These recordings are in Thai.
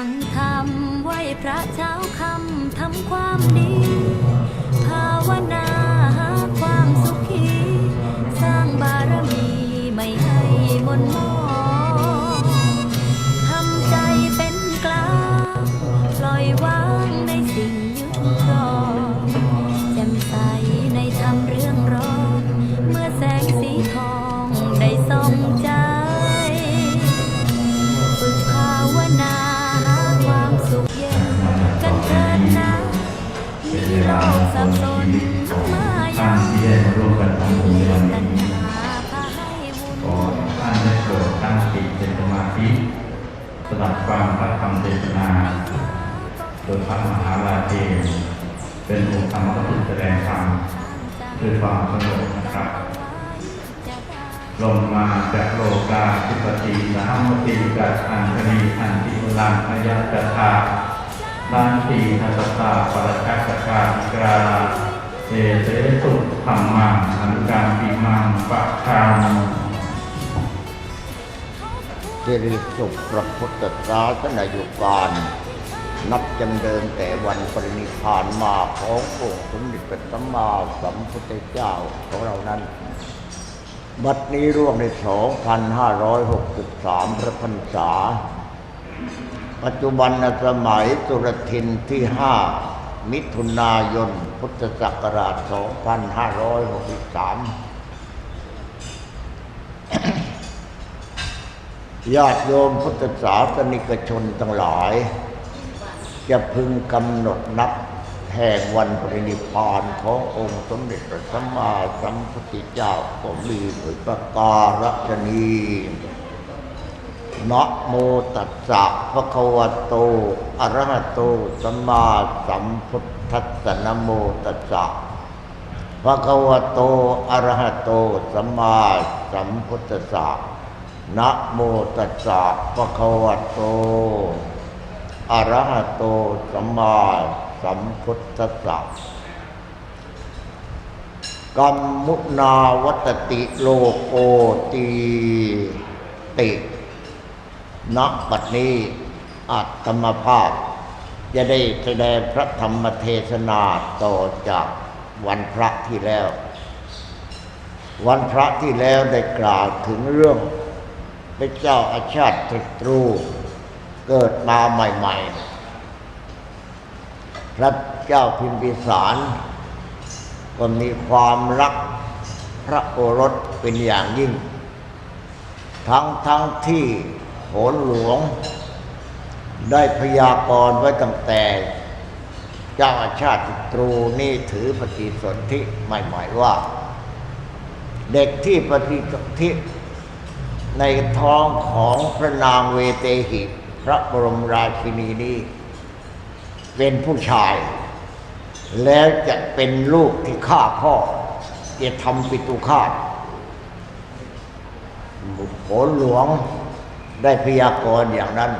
ฟังธรรมไหวพระเช้าคำทำความดีภาวนา เทนเป็นองค์ธรรมกถึงแสดงธรรมด้วยความสงบนะครับลงมาจากโลกาธิปติสหัมมติกัจอันคณีอันติมุลังอายะตาลันตีทัสสะปรชักกาติกราเอเสสุธรรมังอนุการปิมังปะคามสิริญสุขพระพุทธศาสนายุกาน นับจำเดินแต่วันปรินิพานมาขององค์สมเด็จพระสัมมาสัมพุทธเจ้าของเรานั้น บัดนี้ร่วมใน 2,563 พระพรรษา ปัจจุบันสมัยสุรทินที่ 5 มิถุนายน พุทธศักราช 2563 ญาติโยมพุทธศาสนิกชนทั้งหลาย จะพึงกำหนดนับแห่งวันปรินิพานขององค์สมเด็จพระสัมมาสัมพุทธเจ้าก็มีโดยประการฉนีนะโมตัสสะภะคะวะโตอะระหะโตสัมมาสัมพุทธัสสะนะโมตัสสะภะคะวะโตอะระหะโตสัมมาสัมพุทธัสสะนะโมตัสสะภะคะวะโต อระหะโตสัมมาสัมพุทธัสสะกัมมุนาวัตติโลโกตีติณบัดนี้อัตมภาพ จะได้แสดงพระธรรมเทศนาต่อจากวันพระที่แล้ว วันพระที่แล้วได้กล่าวถึงเรื่องพระเจ้าอาชาติตรู เกิดมาใหม่ ๆ พระเจ้าพิมพิสาร ก็มีความรักพระโอรสเป็นอย่างยิ่ง ทั้งทั้งที่โหนหลวง ได้พยากรณ์ไว้ตั้งแต่เจ้าอาชาติตรูนี่ถือปฏิสนธิใหม่ๆว่า เด็กที่ปฏิสนธิในท้องของพระนางเวเตหิ พระบรมราชินีนี้เป็นผู้ชาย แล้วจะเป็นลูกที่ฆ่าพ่อจะทำปิตุฆาตโหนหลวงได้พยากรณ์อย่างนั้น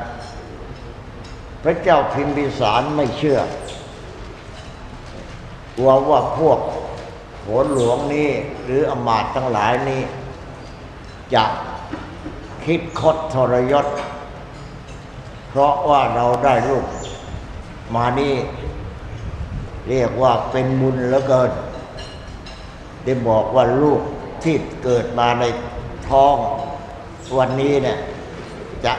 พระเจ้าพิมพิสารไม่เชื่อกลัวว่าพวกโหนหลวงนี้หรืออมาตย์ทั้งหลายนี้ จะคิดคดทรยศ เพราะว่าเราได้ลูกมานี่เรียกว่าเป็นบุญเหลือเกิน ได้บอกว่าลูกที่เกิดมาในท้องวันนี้เนี่ยจะ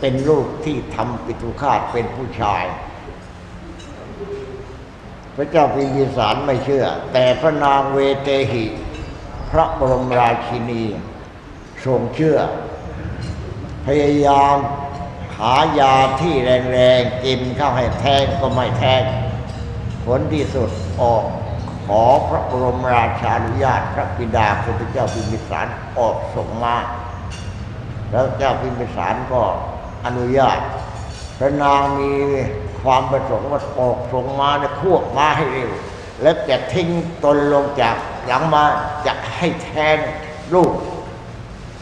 เป็นลูกที่ทำปิตุฆาตเป็นผู้ชาย พระเจ้าพิมพิสารไม่เชื่อ แต่พระนางเวเตหิ พระบรมราชินีทรงเชื่อ พยายาม หายาที่แรงๆกินเข้าให้แทงก็ไม่แทงผลที่สุดออกขอพระบรมราชานุญาตพระบิดาคือพระเจ้าพิมพิสารออกส่งมา แล้วเจ้าพิมพิสารก็อนุญาตพระนางมีความประสงค์ว่าออกส่งมาในควบมาให้เร็ว แล้วจะทิ้งตนลงจากหลังมาจะให้แทงลูก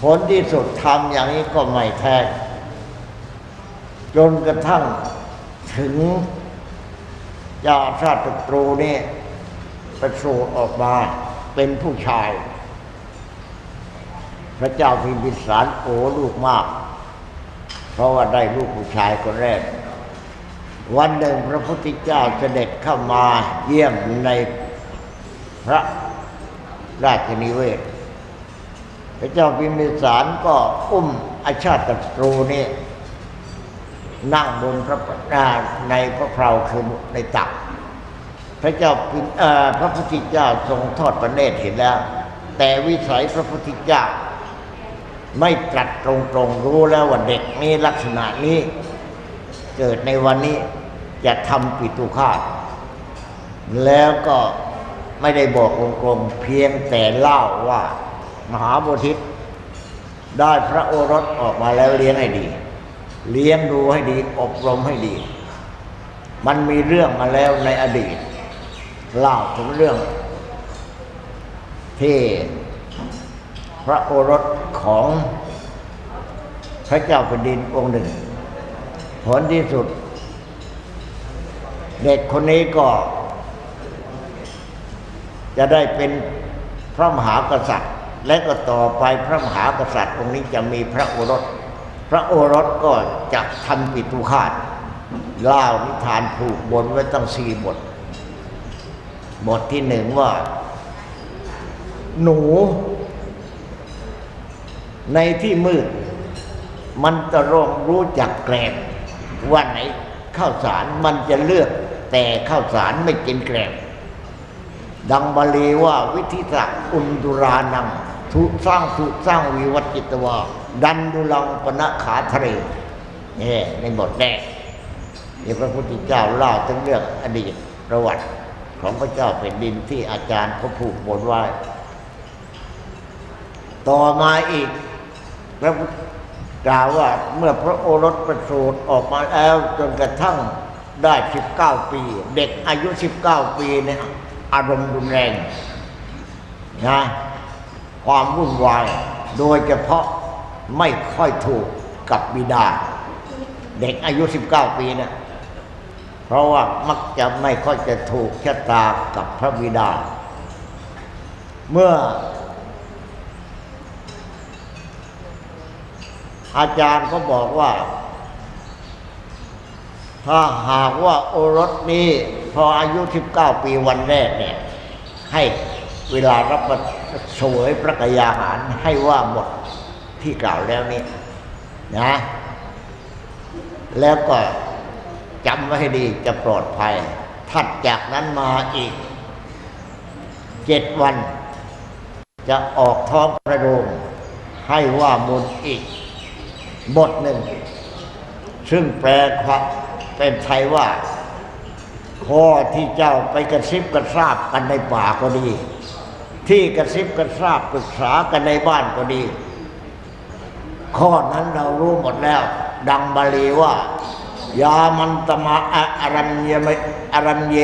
ผลที่สุดทำอย่างนี้ก็ไม่แทง จนกระทั่งถึงเจ้าชาติตรูนี่ประสูติออกมาเป็นผู้ชาย พระเจ้าพิมพิสารโอลูกมาก เพราะว่าได้ลูกผู้ชายคนแรก วันหนึ่งพระพุทธเจ้าเสด็จเข้ามาเยี่ยมในพระราชนิเวศ พระเจ้าพิมพิสารก็อุ้มอาชาติศัตรูนี่ นั่งบนพระาในพระเพลาคือในตัก พระเจ้าพระพุทธเจ้าทรงทอดพระเนตรเห็นแล้ว แต่วิสัยพระพุทธเจ้า ไม่ตรัสตรงๆรู้แล้วว่าเด็กนี้ลักษณะนี้ เกิดในวันนี้จะทำปิตุฆาตแล้วก็ไม่ได้บอกตรงๆเพียงแต่เล่าว่ามหาโพธิตได้พระโอรสออกมาแล้วเลี้ยงให้ดี เลี้ยงดูให้ดี อบรมให้ดี มันมีเรื่องมาแล้วในอดีตเล่าถึงเรื่อง ที่พระโอรสของพระเจ้าแผ่นดินองค์หนึ่ง ผลที่สุด เด็กคนนี้ก็ จะได้เป็นพระมหากษัตริย์ และก็ต่อไปพระมหากษัตริย์องค์นี้จะมีพระโอรส พระโอรสก็จะทำปิตุฆาตเล่านิทานผูกบนไว้ตั้งสี่บท บทที่หนึ่งว่า หนู ในที่มืด มันจะรองรู้จักแกลบว่าไหนข้าวสารมันจะเลือก แต่ข้าวสารไม่กินแกลบดังบาลีว่าวิธิสักอุนดุรานังทุสร้างทุสร้างวิวัตจิตวา ดันดุลังปนะขาทะเรนี่ในบทแรกนี่พระพุทธเจ้าเล่าถึงเรื่องอดีตประวัติของพระเจ้าแผ่นดินที่อาจารย์เขาผูกบนไว้ต่อมาอีกพระพุทธกล่าวว่าเมื่อพระโอรสประสูติออกมาแล้วจนกระทั่งได้ 19 ปี เด็กอายุ 19 ปีเนี่ยอารมณ์รุนแรงนะความวุ่นวาย โดยเฉพาะ ไม่ค่อยถูกกับบิดา เด็กอายุ 19 ปีเนี่ยเพราะว่ามักจะไม่ค่อยจะถูกชะตากับพระบิดา เมื่อ อาจารย์ก็บอกว่า ถ้าหากว่าโอรสนี้พออายุ 19 ปีวันแรกเนี่ย ให้เวลารับประเสวยพระกยาหารให้ว่าหมด ที่กล่าวแล้วนี่นะ แล้วก็จำไว้ให้ดีจะปลอดภัย ถัดจากนั้นมาอีกเจ็ดวัน จะออกท้องพระโรงให้ว่ามุนอีก บทหนึ่ง ซึ่งแปลความเป็นไทยว่า ข้อที่เจ้าไปกระซิบกระซาบกันในป่าก็ดี ที่กระซิบกระซาบปรึกษากันในบ้านก็ดี ข้อนั้นเรารู้หมดแล้ว ดังบาลีว่ายามันตมะอะอรัญญมอรัญเย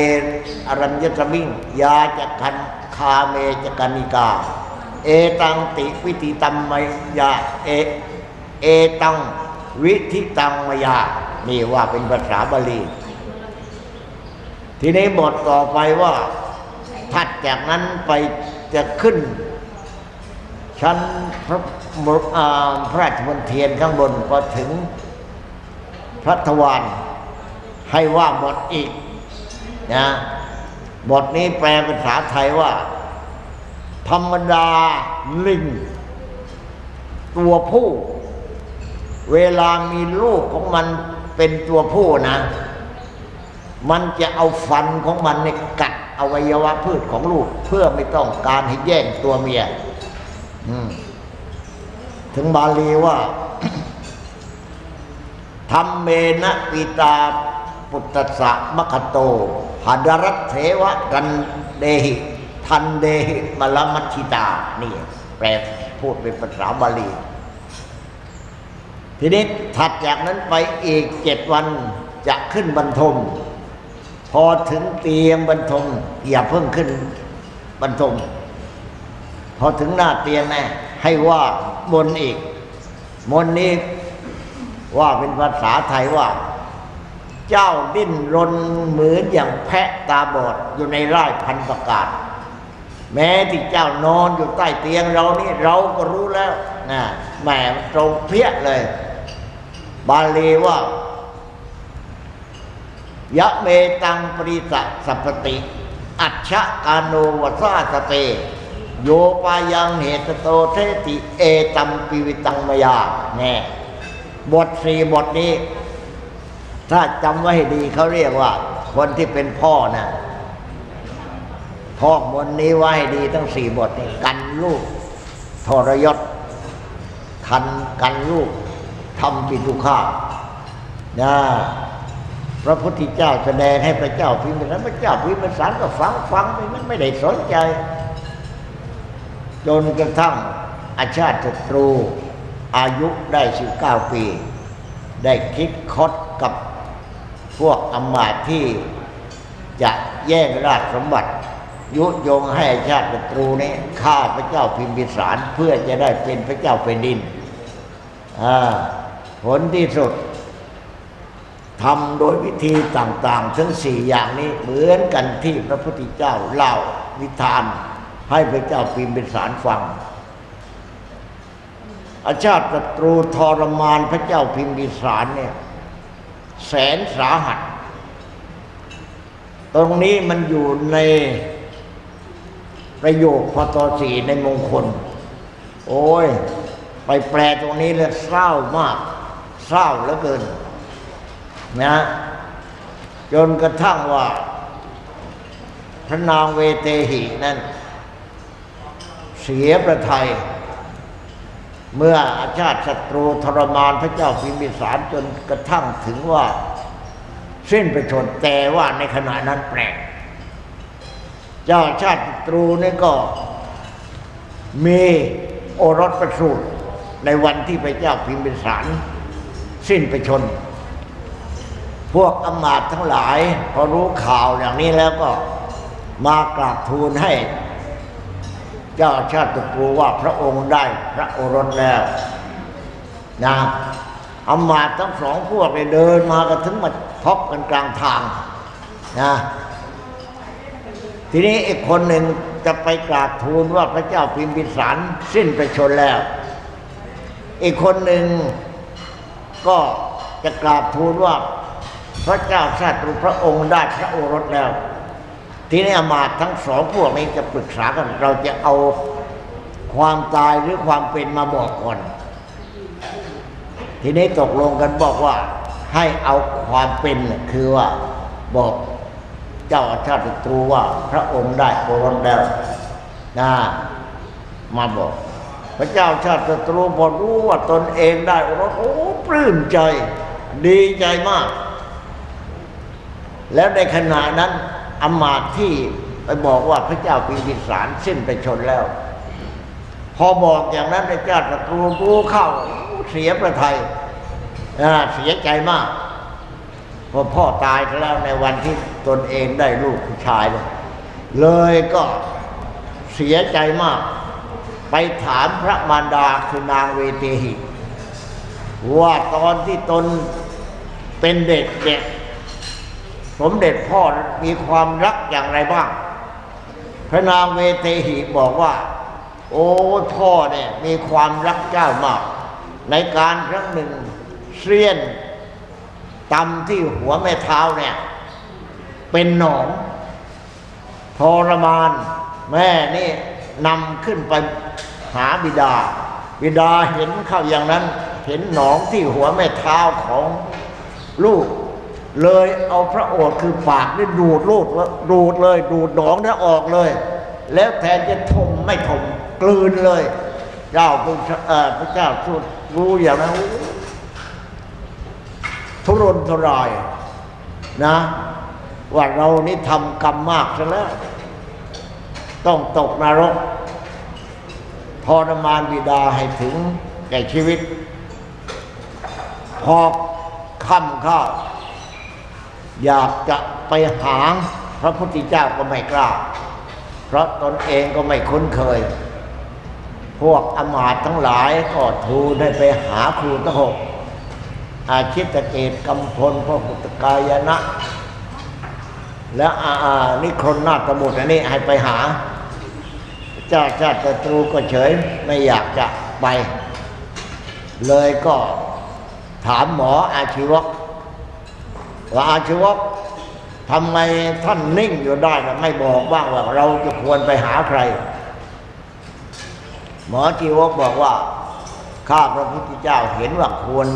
อรัญญสมิงยาจะคันคาเมจะกนิกา เอตังติวิธิตัมมยาเอเอตังวิธิตังมยา นี่ว่าเป็นภาษาบาลี ทีนี้บทต่อไปว่าถัดจากนั้นไปจะขึ้น ชั้นพระ พระราชมณฑียนข้างบนพอถึงพระทวารให้ว่าบทอีกนะบทนี้แปลเป็นภาษาไทยว่า ธรรมดาลิง ตัวผู้ เวลามีลูกของมันเป็นตัวผู้นะ มันจะเอาฟันของมันในกัดอวัยวะพืชของลูก เพื่อไม่ต้องการให้แย่งตัวเมีย ถึงบาลีว่าธรรมเมนะปิตาปุตตสะมะคโตหัดรัตเทวะรันเดหิทันเดหิมลมัชชิตา นี่ แปลพูดเป็นภาษาบาลี ทีนี้ถัดจากนั้นไปอีกเจ็ดวันจะขึ้นบรรทม พอถึงเตียงบรรทม อย่าเพิ่งขึ้นบรรทม พอถึงหน้าเตียงแนะ ให้ว่าบนอีก มนนี้ว่าเป็นภาษาไทยว่า เจ้าดิ้นรนเหมือนอย่างแพะตาบอดอยู่ในไร่พันประกาศ แม้ที่เจ้านอนอยู่ใต้เตียงเรานี่เราก็รู้แล้วนะแหมตรงเพี้ยเลย บาลีว่ายะเมตังปริสะสัพติ อัจฉกาโนวัสสาสเต โยปายังเหตโตเทติเอตัมปิวิตังมยาแน่บทสี่บทนี้ ถ้าจำไว้ให้ดีเขาเรียกว่า คนที่เป็นพ่อนะพ่อบนนี้ไว้ให้ดีทั้งสี่บทนี่กันลูกทรยศทันกันลูกทำปิตุฆานะพระพุทธเจ้าแสดงให้พระเจ้าพิมพิสารพระเจ้าพิมพิสารก็ฟังฟังไปมันไม่ได้สนใจ จนกระทั่งอาชาติศัตรูอายุได้สิบเก้าปี ได้คิดคดกับพวกอำมาตย์ที่จะแย่งราชสมบัติ ยุยงให้อาชาติศัตรูนี้ฆ่าพระเจ้าพิมพิสารเพื่อจะได้เป็นพระเจ้าแผ่นดินผลที่สุดทำโดยวิธีต่างๆ ทั้งสี่อย่างนี้เหมือนกันที่พระพุทธเจ้าเล่านิทาน ให้พระเจ้าพิมพิสารฟัง อาชาติศัตรูทรมานพระเจ้าพิมพิสารเนี่ยแสนสาหัส ตรงนี้มันอยู่ในประโยคพอตอสีในมงคล โอ้ย ไปแปลตรงนี้แล้วเศร้ามาก เศร้าเหลือเกิน นะ จนกระทั่งว่า พระนางเวเตหินั่น เสียประไทยเมื่ออาชาติศัตรูทรมานพระเจ้าพิมพิสารจนกระทั่งถึงว่า สิ้นประชนแต่ว่าในขณะนั้นแปลก เจ้าชาติศัตรูนี่ก็มีโอรสประสูติในวันที่พระเจ้าพิมพิสาร สิ้นประชน พวกอำมาตย์ทั้งหลายพอรู้ข่าวอย่างนี้แล้วก็มากราบทูลให้ เจ้าชาติตรูว่าพระองค์ได้พระโอรสแล้วนะอำมาตย์ทั้งสองพวกเลยเดินมากันถึงมาพบกันกลางทางนะทีนี้อีกคนหนึ่งจะไปกราบทูลว่าพระเจ้าพิมพิสารสิ้นประชนแล้ว อีกคนหนึ่งก็จะกราบทูลว่าพระเจ้าชาติตรูพระองค์ได้พระโอรสแล้ว ทีนี้อามาตทั้งสองพวกนี้จะปรึกษากัน เราจะเอาความตายหรือความเป็นมาบอกก่อน ทีนี้ตกลงกันบอกว่าให้เอาความเป็นคือว่าบอกเจ้าอาชาติตรูว่าพระองค์ได้โอรสแล้วนะมาบอก พระเจ้าชาติตรูพอรู้ว่าตนเองได้โอรสโอ้ปลื้มใจ ดีใจมาก แล้วในขณะนั้น อำมาตที่ไปบอกว่าพระเจ้าพิมพิสารสิ้นไปชนแล้ว พอบอกอย่างนั้นพระเจ้าศัตรูรู้เข้าเสียประไทยอ่าเสียใจมากเพอพ่อตายไปแล้วในวันที่ตนเองได้ลูกผู้ชายเลยเลยก็เสียใจมาก ไปถามพระมารดาคือนางเวเทหิว่าตอนที่ตนเป็นเด็กเด็ก สมเด็จพ่อมีความรักอย่างไรบ้าง พระนางเวเทหิบอกว่า โอ้พ่อเนี่ยมีความรักเจ้ามาก ในการครั้งหนึ่งเสี้ยนตำที่หัวแม่เท้าเนี่ยเป็นหนองทรมานแม่นี่นำขึ้นไปหาบิดา บิดาเห็นเข้าอย่างนั้น เห็นหนองที่หัวแม่เท้าของลูก เลยเอาพระโอษฐ์คือปากนี่ดูดลูดดูดเลย ดูดหนองนี่ออกเลย แล้วแทนจะทมไม่ทมกลืนเลย เจ้าพระเอ่อพระเจ้าสุดรู้อย่างนั้นทุรนทุรายนะ ว่าเรานี่ทำกรรมมากซะแล้ว ต้องตกนรกทรมานบิดาให้ถึงแก่ชีวิต พอค่ำข้าว อยากจะไปหาพระพุทธเจ้าก็ไม่กล้า เพราะตนเองก็ไม่คุ้นเคย พวกอมาตทั้งหลายก็ทูลให้ไปหาครูตหก อาชิตเกตกำพลพระพุทธกายนะ แล้วอาอานิครนนาตบุตรอันนี้ให้ไปหา เจ้าชาติตรูก็เฉยไม่อยากจะไป เลยก็ถามหมออาชีว กว่าอาชีวกทำไมท่านนิ่งอยู่ได้นะไม่บอกบ้างว่าเราจะควรไปหาใคร หมอชีวกบอกว่าข้าพระพุทธเจ้าเห็นว่าควร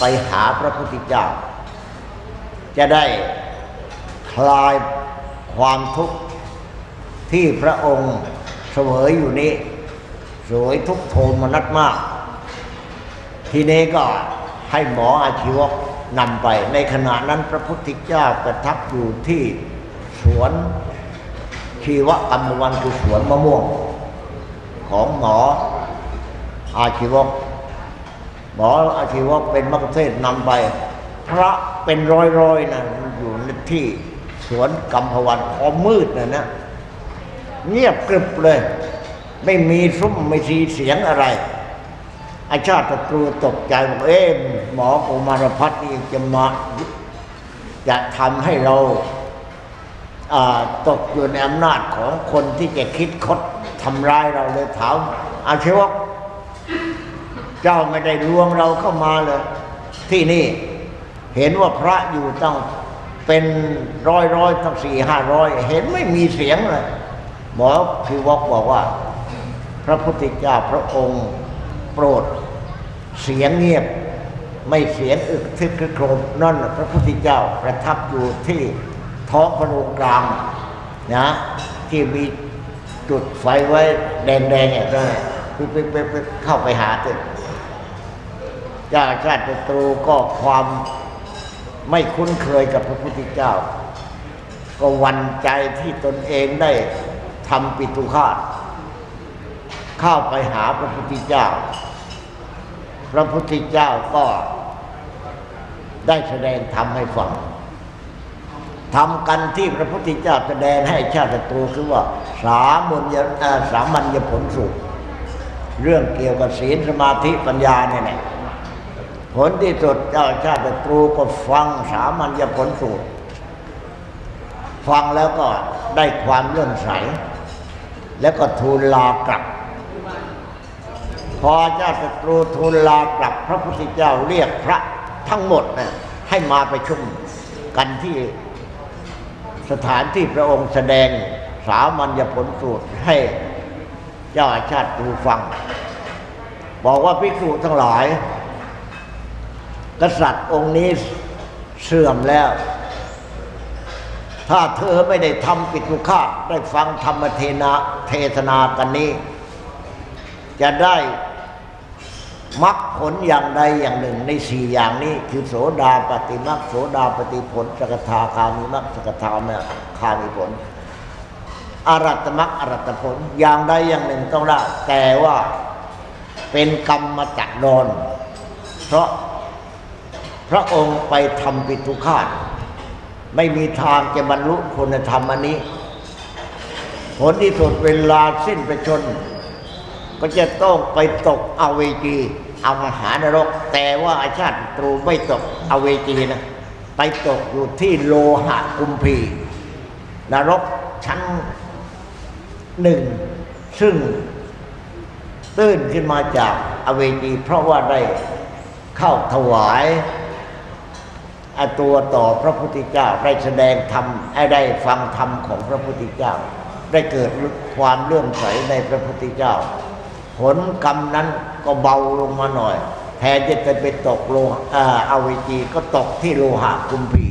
ไปหาพระพุทธเจ้า จะได้คลายความทุกข์ที่พระองค์เสวยอยู่นี้สวยทุกโทมนัสมาก ทีนี้ก็ให้หมออาชีวก นำไป ในขณะนั้นพระพุทธเจ้าประทับอยู่ที่สวนชีวกรรมวันคือสวนมะม่วง ของหมออาชีวก หมออาชีวกเป็นมักเทศนำไป พระเป็นร้อยๆนะอยู่ในที่สวนกำพวันพอมืดนะนะเงียบกริบเลย ไม่มีซุ้มไม่มีเสียงอะไร อาชาติศัตรูตกใจบอกเอ๊ะหมอโอมารพัฒน์นี่จะมาจะทำให้เราอ่าตกอยู่ในอำนาจของคนที่จะคิดคดทำร้ายเราเลยถามอาชีวกเจ้าไม่ได้ลวงเราเข้ามาเลยที่นี่เห็นว่าพระอยู่ตั้งเป็นร้อยร้อยตั้งสี่ห้าร้อยเห็นไม่มีเสียงเลยหมอพิวกบอกว่า พระพุทธเจ้าพระองค์ โปรด เสียงเงียบไม่เสียงอึกทึกครึกโครมนั่นพระพุทธเจ้าประทับอยู่ที่ท้องพระโรงกลางนะที่มีจุดไฟไว้แดงๆเนี่ยก็ปิ๊บปิ๊บปิ๊บปิ๊บเข้าไปหาตึกเจ้าชาติตรูก็ความไม่คุ้นเคยกับพระพุทธเจ้า ก็วันใจที่ตนเองได้ทำปิตุฆาตเข้าไปหาพระพุทธเจ้า พระพุทธเจ้าก็ได้แสดงธรรมให้ฟังทำกันที่พระพุทธเจ้าแสดงให้ชาติศัตรูคือว่า สามัญญสามัญญผลสุขเรื่องเกี่ยวกับศีลสมาธิปัญญาเนี่ยแหละผลที่สุดเจ้าชาติศัตรูก็ฟังสามัญญผลสูตร ฟังแล้วก็ได้ความเลื่อมใส แล้วก็ทูลลากลับ พอเจ้าศัตรูทูลลากลับพระพุทธเจ้าเรียกพระทั้งหมดนะให้มาไประชุมกันที่สถานที่พระองค์แสดงสามัญญผลสูตรให้เจ้าอาชาติดูฟัง บอกว่าภิกษุทั้งหลาย กษัตริย์องค์นี้เสื่อมแล้ว ถ้าเธอไม่ได้ทำปิตุฆาตได้ฟังธรรมเทนาเทศนากันนี้ จะได้ มรรคผลอย่างใดอย่างหนึ่งในสี่อย่างนี้ คือโสดาปฏิมรรคโสดาปฏิผลสกทาคามิมรรคสกทาคามิผลอารัตมรรคอารัตผลอย่างใดอย่างหนึ่งต้องได้แต่ว่าเป็นกรรมจักรดอนเพราะพระองค์ไปทำปิตุฆาตไม่มีทางจะบรรลุคุณธรรมอันนี้ ผลที่สุดเวลาสิ้นประชน ก็จะต้องไปตกอเวจีเอามหานรก แต่ว่าอาชาติตรูไม่ตกอเวจีนะ ไปตกอยู่ที่โลหะกุมพีนรกชั้นหนึ่ง ซึ่งตื้นขึ้นมาจากอเวจีเพราะว่าได้เข้าถวายตัวต่อพระพุทธเจ้าได้แสดงธรรมได้ฟังธรรมของพระพุทธเจ้า ได้เกิดความเลื่อมใสในพระพุทธเจ้า ผลกรรมนั้นก็เบาลงมาหน่อย แทนจะไปตกโลอาอเวจีก็ตกที่โลหะกุมพี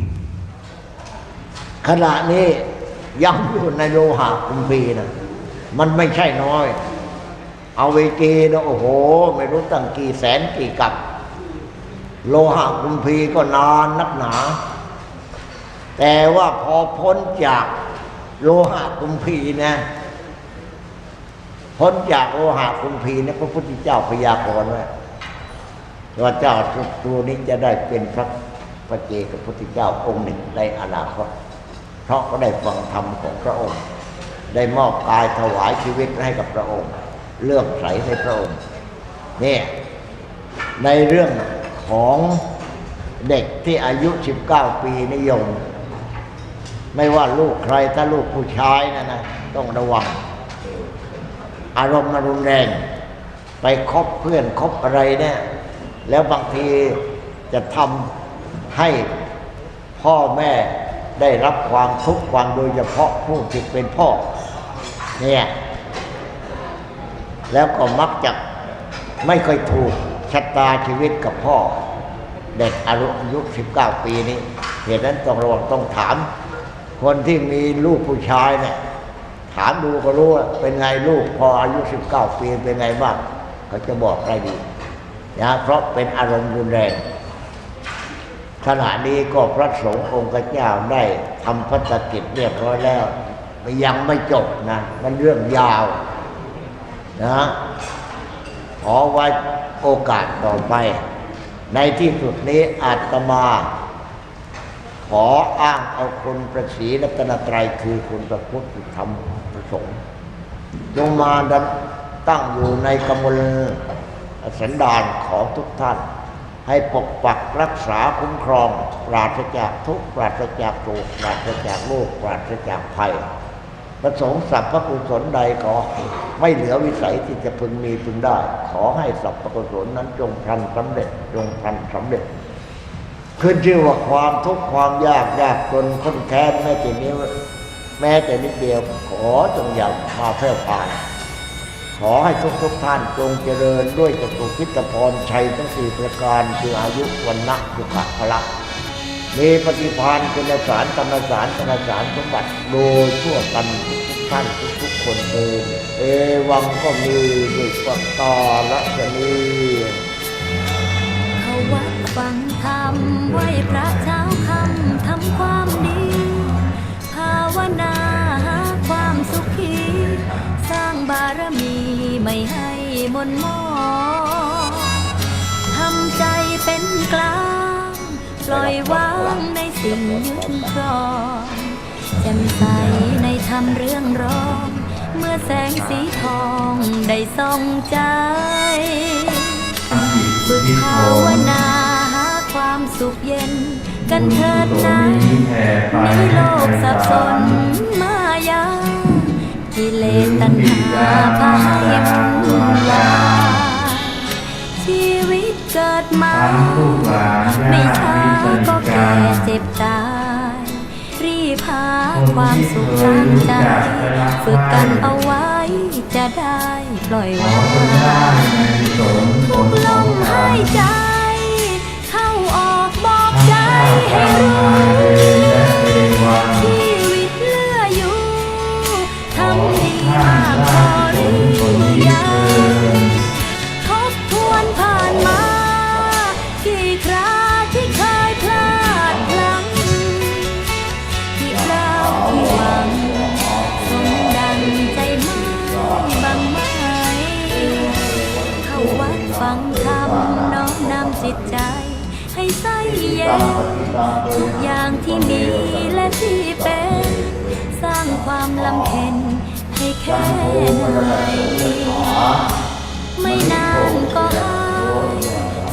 ขณะนี้ยังอยู่ในโลหะกุมพีนะมันไม่ใช่น้อยเอาเวจีนะโอ้โห ไม่รู้ตั้งกี่แสนกี่กับ โลหะกุมพีก็นานนักหนา แต่ว่าพอพ้นจากโลหะกุมพีนะ พ้นจากโลหะกุมพีนี่พระพุทธเจ้าพยากรณ์ไว้ว่าเจ้าตัวนี้จะได้เป็นพระพระเจกับพุทธเจ้าองค์หนึ่งในอนาคตเพราะก็ได้ฟังธรรมของพระองค์ ได้มอบกายถวายชีวิตให้กับพระองค์ เลื่อมใสในพระองค์เนี่ยในเรื่องของเด็กที่อายุ 19 ปีนิยม ไม่ว่าลูกใครถ้าลูกผู้ชายนะนะต้องระวัง อารมณ์มันรุนแรง ไปคบเพื่อนคบอะไรเนี่ย แล้วบางทีจะทำให้พ่อแม่ได้รับความทุกข์ความโดยเฉพาะผู้ที่เป็นพ่อเนี่ยแล้วก็มักจะไม่ค่อยถูกชะตาชีวิตกับพ่อ เด็กอายุอายุ19 ปีนี้เหตุนั้นต้องระวังต้องถาม คนที่มีลูกผู้ชายเนี่ย ถามดูก็รู้ว่าเป็นไงลูกพออายุ 19 ปีเป็นไงบ้างเขาจะบอกได้ดีนะเพราะเป็นอารมณ์รุนแรงขณะนี้ก็พระสงฆ์องค์เจ้าได้ทำพัฒกิจเรียบร้อยแล้วยังไม่จบนะ มันเรื่องยาวนะขอไว้โอกาสต่อไป ในที่สุดนี้อาตมา ขออ้างเอาคุณประศีรัตนตรัยคือคุณพระพุทธธรรมประสงค์จงมาดันตั้งอยู่ในกำมลสันดานของทุกท่าน ให้ปกปักรักษาคุ้มครอง ปราศจากทุกปราศจากโศกปราศจากโรคปราศจากภัยประสงค์สัพพกุศลใดก็ไม่เหลือวิสัยที่จะพึงมีพึงได้ ขอให้สัพพกุศลนั้นจงพันสำเร็จจงพันสำเร็จ ขึ้นชื่อว่าความทุกข์ความยากยากจนค้นแค้นแม้แต่นี้วแม้แต่นิดเดียวขอจงอย่ามาแพร่ผ่าน ขอให้ทุกทุกๆท่านจงเจริญด้วยจตุพิทพรชัยทั้งสี่ประการคืออายุวันนะสุขะพละมีปฏิภาณคุณสารธรรมสารธรรมสารสมบัติโดยทั่วกันทุกท่านทุกๆคนเดินเอวังก็มีด้วยปัตตาละชนี วัดฟังธรรมไหวพระเช้าคำทำความดี ภาวนาหาความสุขี สร้างบารมีไม่ให้มนมองทำใจเป็นกลาง ปล่อยวางในสิ่งยึดครองแจ่มใสในธรรมเรื่องร้อง เมื่อแสงสีทองได้ส่องใจ ฝึกภาวนาหาความสุขเย็น กันเถิดนะในโลกสับสนมายากิเลสตัณหาพาให้วุ่นวายชีวิตเกิดมา ไม่ช้าก็แก่เจ็บตาย รีบหาความสุขตั้งใจฝึกกันเอาไว้ จะได้ปล่อยวางทุกลมหายใจ เข้าออกบอกใจให้รู้ ทุกอย่างที่มีและที่เป็น สร้างความลำเพ็ญให้แค่ไหนไม่นานก็หาย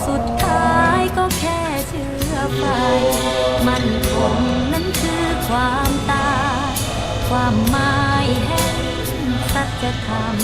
สุดท้ายก็แค่เชื่อไฟมันคงนั้นคือความตายความหมายแห่งสัจธรรม